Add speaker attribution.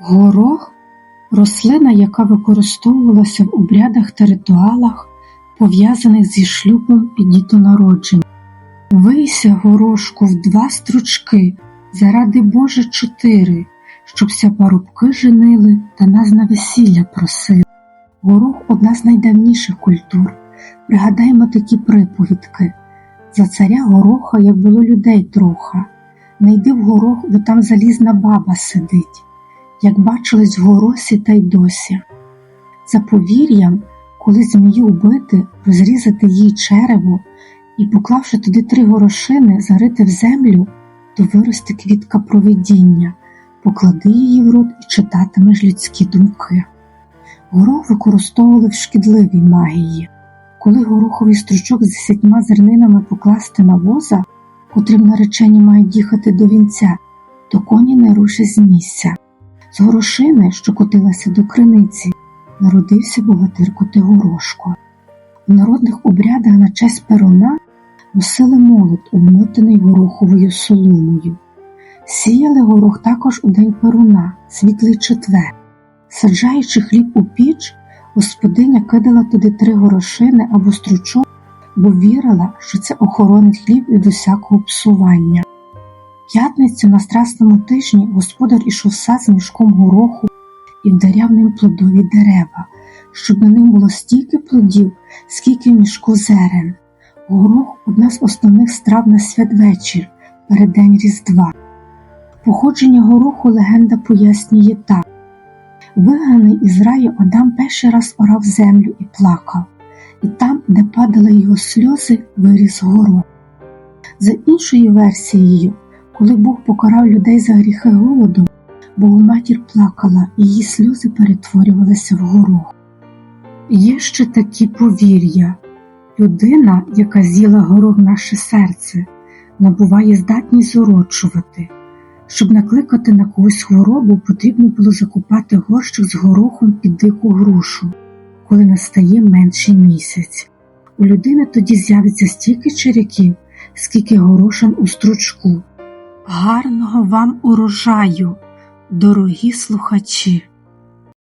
Speaker 1: Горох рослина, яка використовувалася в обрядах та ритуалах, пов'язаних зі шлюбом і дітонародженням. Вийся, горошку, в два стручки, заради Боже чотири, щобся парубки женили та нас на весілля просили. Горох одна з найдавніших культур. Пригадаймо такі приповідки. За царя гороха, як було людей троха. Не йди в горох, бо там залізна баба сидить, як бачились в горосі та й досі. За повір'ям, коли змію вбити, розрізати їй черево і, поклавши туди три горошини, зарити в землю, то виросте квітка провидіння, поклади її в рот і читатимеш людські думки. Горох використовували в шкідливій магії. Коли гороховий стручок з десятьма зернинами покласти на воза, котрим наречені мають їхати до вінця, то коні не рушать з місця. З горошини, що котилася до криниці, народився богатир Котигорошко. В народних обрядах на честь перуна носили молот, обмотаний гороховою соломою. Сіяли горох також у день перуна, світлий четвер. Саджаючи хліб у піч, господиня кидала туди три горошини або стручок, бо вірила, що це охоронить хліб від усякого псування. П'ятницю на страсному тижні господар ішов сад з мішком гороху і вдаряв ним плодові дерева, щоб на ним було стільки плодів, скільки мішку зерен. Горох одна з основних страв на святвечір, переддень Різдва. Походження гороху легенда пояснює так. Вигнаний із раю Адам перший раз орав землю і плакав, і там, де падали його сльози, виріс горох. За іншою версією, коли Бог покарав людей за гріхи голодом, Богоматір плакала, її сльози перетворювалися в горох. Є ще такі повір'я. Людина, яка з'їла горох наше серце, набуває здатність зорочувати. Щоб накликати на когось хворобу, потрібно було закупати горщик з горохом під дику грушу, коли настає менший місяць. У людини тоді з'явиться стільки черяків, скільки горошин у стручку. Гарного вам урожаю, дорогі слухачі!